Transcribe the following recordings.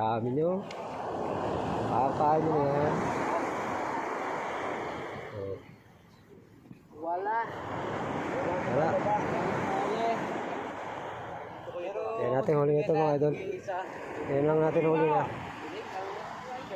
Dami nyo. Kakain nyo na yan. Oh, Wala. wala. Kaya natin huli ito mga idol. Kaya lang natin huli na.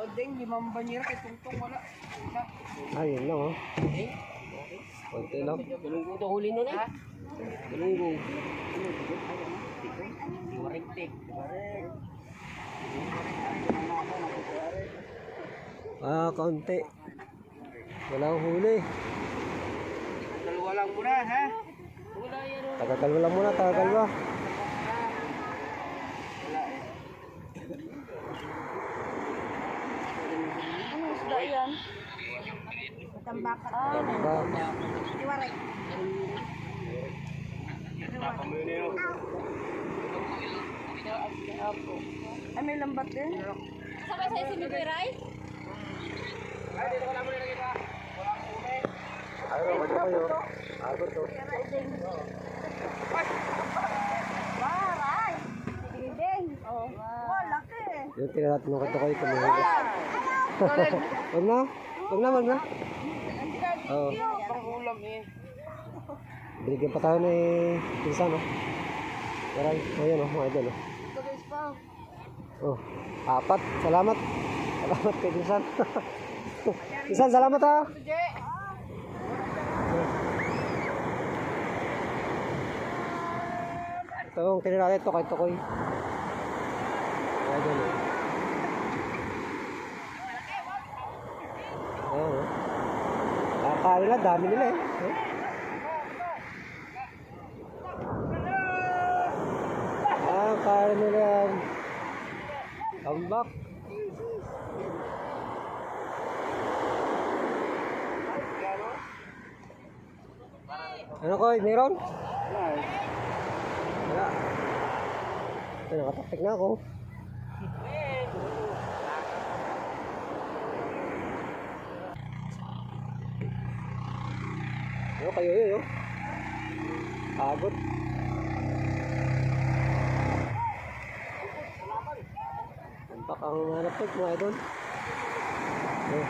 Odeng, limang banyera kay Tungtong wala. Isa. Ah, yun lang oh. Konti lang. Galunggo to huli nun eh. Galunggo. Warik-tik. Ah, konti. Walang huli. Dalawa lang muna ha. Oh. Tagakalwa lang muna, tagakalwa. Eh. Ano isda yan? Tambakan. Ah, Ba, iwaray. Ay, may lambat din. Sama saya si Bibi Rai. ayaw, wala kayo. Agod to. Waray! Ding-ding. Oh. Wow, laki. Yung tingnan natin ng katukoy kung may huli. Wag na. Wag na, wag na. Oo. Pang ulam eh. Binigyan pa tayo ni Pinsan, no? Maray. Ayan, oh, mga idol, oh. Oh, apat. Salamat. Salamat kay Pinsan. Pinsan, salamat ha. Ito yung tinira natin, Tokoy Tokoy. Ayan. Ayan, oh. Kakain nila, dami nila eh. Oh. Ah, kaya nila yan. Tambak. Ano ko, meron? Wala. Ay, nakatapik na ako. Ano kayo yun, oh? Pagod. Ang hanap ko, mga idol. Oh.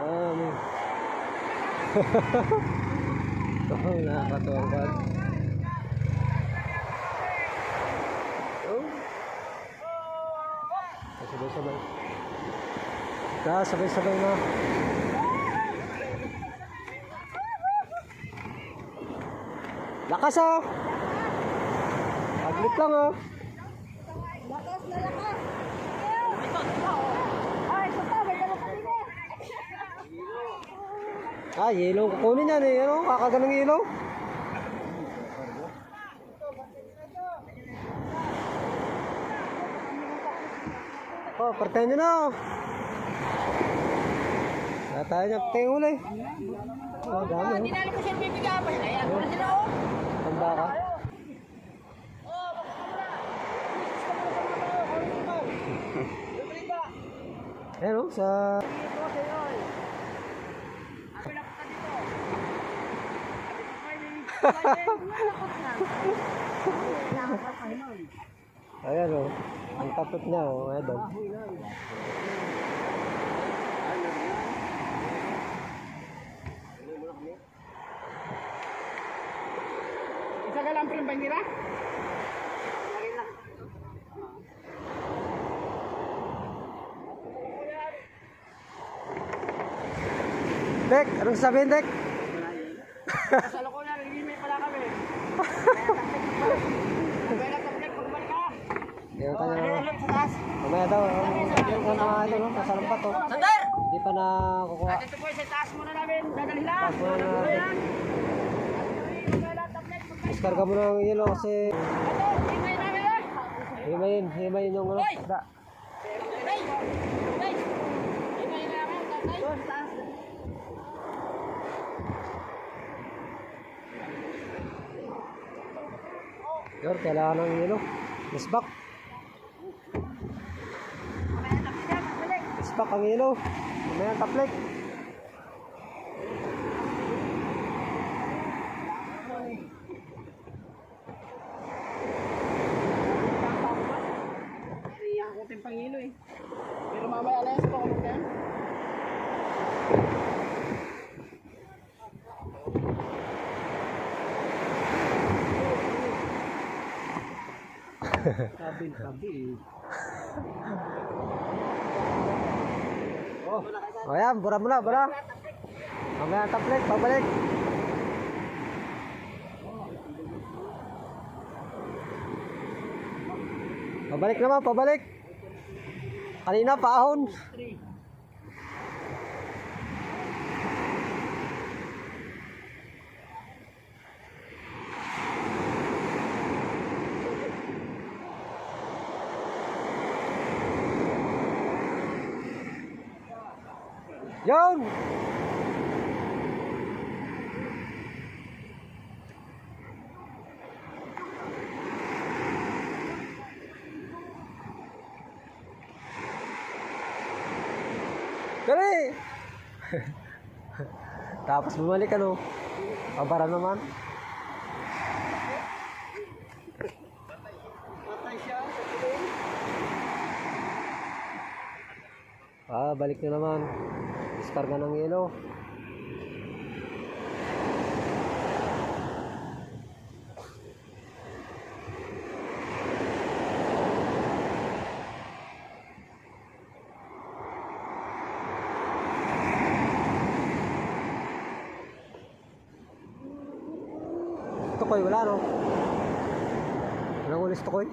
Ah, may... oh, nakakatuwang ka. Oh. Sabay-sabay. Ka, sabay-sabay na. Lakas ah! Aglit lang ah. Lakas na lakas. Pa. Ah, yellow. Kukunin yan eh. Ano? Kakaganang yellow. Oh, partay nyo na. Wala tayo niya. Patay yung uli. Oh, dami. oh. Dinali ko siya bibigyan. Ayan, wala sila oh. Tanda ka. Ayan o, sa... Ayan o, ang tapot niya o, ayan o. Isa ka lang pa yung anong sabihin, Dek? Sa loko na, nagimay pala kami. Kaya nataplik, pagbalik ka. Yung kanya, mamaya daw, yung kanya mga ito, nasa lampat o. Sandar! Hindi pa na kukuha. Dito po sa taas muna namin. Dadalhin lang. Taas muna natin. Diskarga mo ng yelo kasi Ito, himay namin eh. himayin, himayin yung ano, isda. Hey! Hey! Himay namin, tatay. Doon, taas. Yor, kailangan ng yelo. Misbak. Misbak ang yelo. Mamaya ang taplik. Tabi, tabi. Oh, ayan, bura mo na, bura. Mamaya ang tablet, babalik. Pabalik naman, pabalik. Kanina, paahon. Yun! Dali! Tapos bumalik ano. Pabara naman. Ah, balik na naman. Diskarga ng yelo. Tukoy, wala no? Walang ulis tukoy?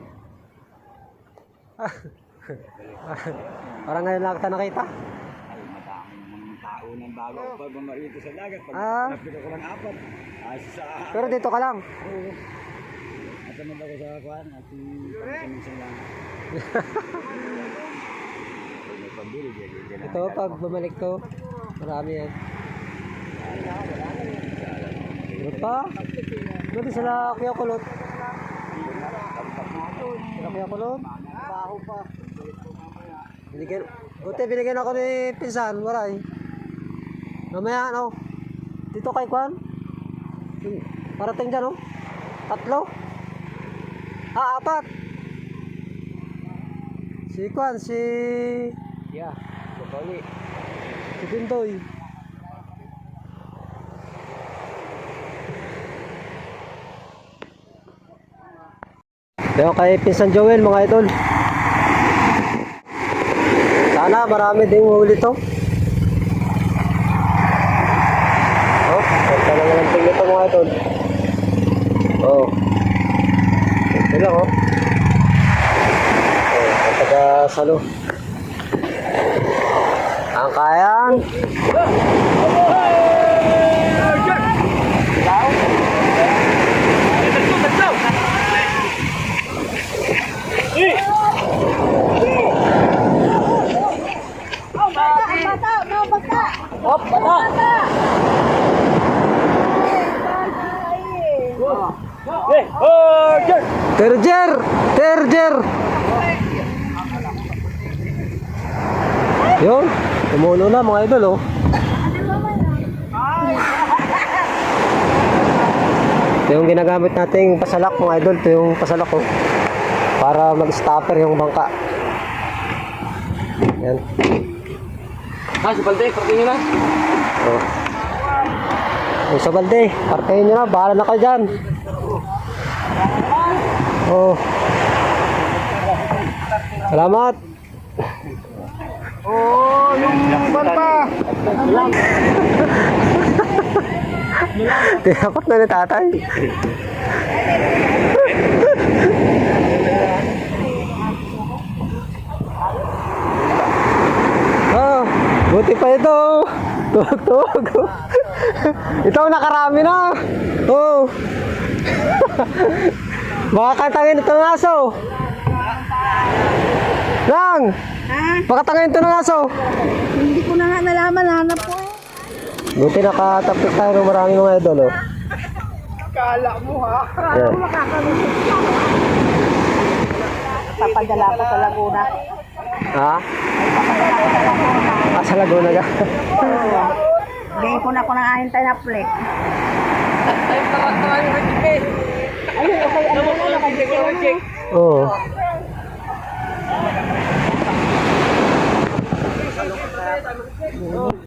Parang ngayon lang kita nakita. Ay, madami namang tao ng bago pag bumarito sa dagat. Pag Ah. napito ko lang apat. Ay, sa... Pero dito ka lang. Oo. At naman ako sa kuhan at pagkaminsan lang. Ito, pag bumalik to, marami yan. Ano pa? Doon sila Kuya Kulot. Sila Kuya Kulot. Baho pa. Binigyan, buti binigyan ako ni Pinsan, waray. Mamaya, ano, dito kay Kwan. Parating dyan, no? Tatlo? Ah, apat. Si Kwan, si... Yeah, Bukoli. Si Pintoy. Pero kay Pinsan Joel mga idol. Sana marami ding huli to. Oh, ganda na lang tingin ito mga idol. Oh. Ito lang oh. Oh, taga salo. Ang kayan. Terjer! Terjer! Yun, tumuno na mga idol oh. Ito yung ginagamit nating pasalak mga idol, ito yung pasalak oh. Para mag-stopper yung bangka. Yan. Ah, si Balde, nyo na. Oh. Yung sa balde, partahin nyo na, bahala na kayo dyan. Oh. Salamat. Oh, yung banta. Tinapot na ni tatay. ah, buti pa ito. Tuwag-tuwag. ito ang nakarami na. Oh. Baka katangin ito ng aso. Lang! Baka tangin ito ng aso. Hindi ko na nga nalaman, hanap ko eh. Buti nakatapos tayo ng maraming mga idol, oh. Kala mo ha. Yan. Papadala ko sa Laguna. Ha? Ah, sa Laguna ka. Bigyan ko na ako ng ahintay na plate. Ayun, okay, ano na, nakabigyan na. Oo. 뭐?